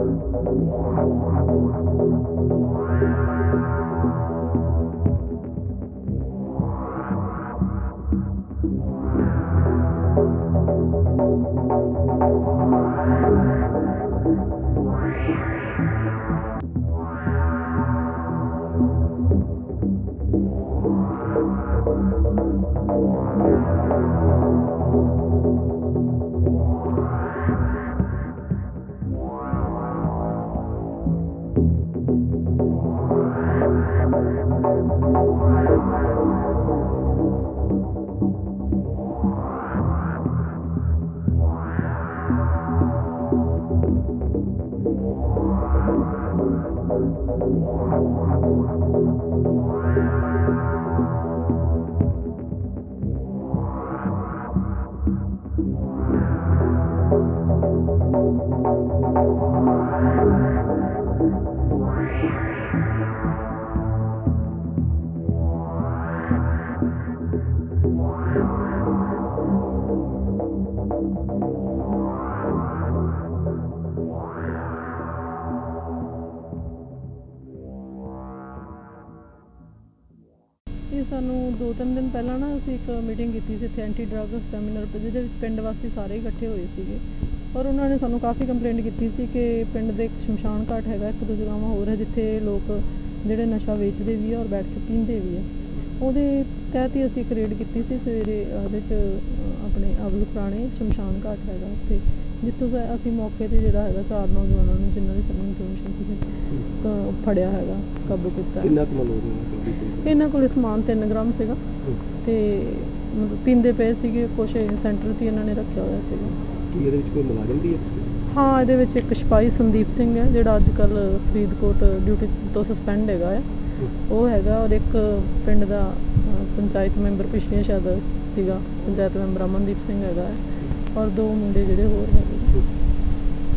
Thank Wow. ਇਹ ਸਾਨੂੰ ਦੋ ਤਿੰਨ ਦਿਨ ਪਹਿਲਾਂ ਨਾ ਅਸੀਂ ਇੱਕ ਮੀਟਿੰਗ ਕੀਤੀ ਸੀ ਇੱਥੇ ਐਂਟੀ ਡਰੱਗ ਸੈਮੀਨਾਰ ਤੇ, ਜਿਹਦੇ ਵਿੱਚ ਪਿੰਡ ਵਾਸੀ ਸਾਰੇ ਇਕੱਠੇ ਹੋਏ ਸੀਗੇ। ਔਰ ਉਹਨਾਂ ਨੇ ਸਾਨੂੰ ਕਾਫੀ ਕੰਪਲੇਂਟ ਕੀਤੀ ਸੀ ਕਿ ਪਿੰਡ ਦੇ ਇੱਕ ਸ਼ਮਸ਼ਾਨ ਘਾਟ ਹੈਗਾ, ਇੱਕ ਦੋ ਜਗ੍ਹਾਵਾਂ ਹੋਰ ਹੈ ਜਿੱਥੇ ਲੋਕ ਜਿਹੜੇ ਨਸ਼ਾ ਵੇਚਦੇ ਵੀ ਆ ਔਰ ਬੈਠ ਕੇ ਪੀਂਦੇ ਵੀ ਆ। ਉਹਦੇ ਤਹਿਤ ਹੀ ਅਸੀਂ ਇੱਕ ਰੇਡ ਕੀਤੀ ਸੀ ਸਵੇਰੇ ਉਹਦੇ ਚ ਆਪਣੇ ਅਬਲ ਪੁਰਾਣੇ ਸ਼ਮਸ਼ਾਨ ਘਾਟ ਹੈਗਾ ਉੱਥੇ ਜਿੱਥੋਂ ਅਸੀਂ ਮੌਕੇ ਤੇ ਜਿਹੜਾ ਹੈਗਾ ਚਾਰ ਨੌਜਵਾਨਾਂ ਨੂੰ ਜਿਨ੍ਹਾਂ ਦੀ ਸਾਨੂੰ ਇਨਫੋਰਮੇਸ਼ਨ ਸੀ ਫੜਿਆ ਹੈਗਾ ਕਾਬੂ ਕੀਤਾ ਕਿੰਨਾ ਕੁ ਹੋਣਾ ਇਹਨਾਂ ਕੋਲੇ ਸਮਾਨ 3 ਗ੍ਰਾਮ ਸੀਗਾ ਤੇ ਮਤਲਬ ਪੀਂਦੇ ਪਏ ਸੀਗੇ ਕੁਛ ਸੈਂਟਰ 'ਚ ਇਹਨਾਂ ਨੇ ਰੱਖਿਆ ਹੋਇਆ ਸੀਗਾ। ਕੀ ਇਹਦੇ ਵਿੱਚ ਕੋਈ ਮੁਲਾਜ਼ਮ ਵੀ ਹੈ? ਹਾਂ ਇਹਦੇ ਵਿੱਚ ਇੱਕ ਸਿਪਾਹੀ ਸੰਦੀਪ ਸਿੰਘ ਹੈ ਜਿਹੜਾ ਅੱਜ ਕੱਲ ਫਰੀਦਕੋਟ ਡਿਊਟੀ ਤੋਂ ਸਸਪੈਂਡ ਹੈਗਾ ਹੈ। ਉਹ ਹੈਗਾ ਔਰ ਇੱਕ ਪਿੰਡ ਦਾ ਪੰਚਾਇਤ ਮੈਂਬਰ ਪਿਛਲੇ ਸ਼ਾਇਦ ਸੀਗਾ ਪੰਚਾਇਤ ਮੈਂਬਰ ਅਮਨਦੀਪ ਸਿੰਘ ਹੈਗਾ ਹੈ ਔਰ ਦੋ ਮੁੰਡੇ ਜਿਹੜੇ ਹੋਰ ਹੈਗੇ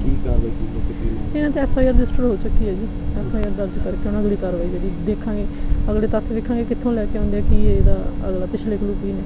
ਕੀ ਕਾਰਵਾਈ ਕੀਤੀ ਮਾਰ ਇਹਨਾਂ ਤੇ ਐਫ ਆਈ ਆਰ ਰਜਿਸਟਰ ਹੋ ਚੁੱਕੀ ਹੈ ਜੀ। ਐਫ ਆਈ ਆਰ ਦਰਜ ਕਰਕੇ ਉਹਨਾਂ ਅਗਲੀ ਕਾਰਵਾਈ ਜਿਹੜੀ ਦੇਖਾਂਗੇ ਅਗਲੇ ਤੱਥ ਵੇਖਾਂਗੇ ਕਿੱਥੋਂ ਲੈ ਕੇ ਆਉਂਦੇ ਆ ਕੀ ਇਹਦਾ ਅਗਲਾ ਪਿਛਲੇ ਕਲੂ ਕੀ ਨੇ।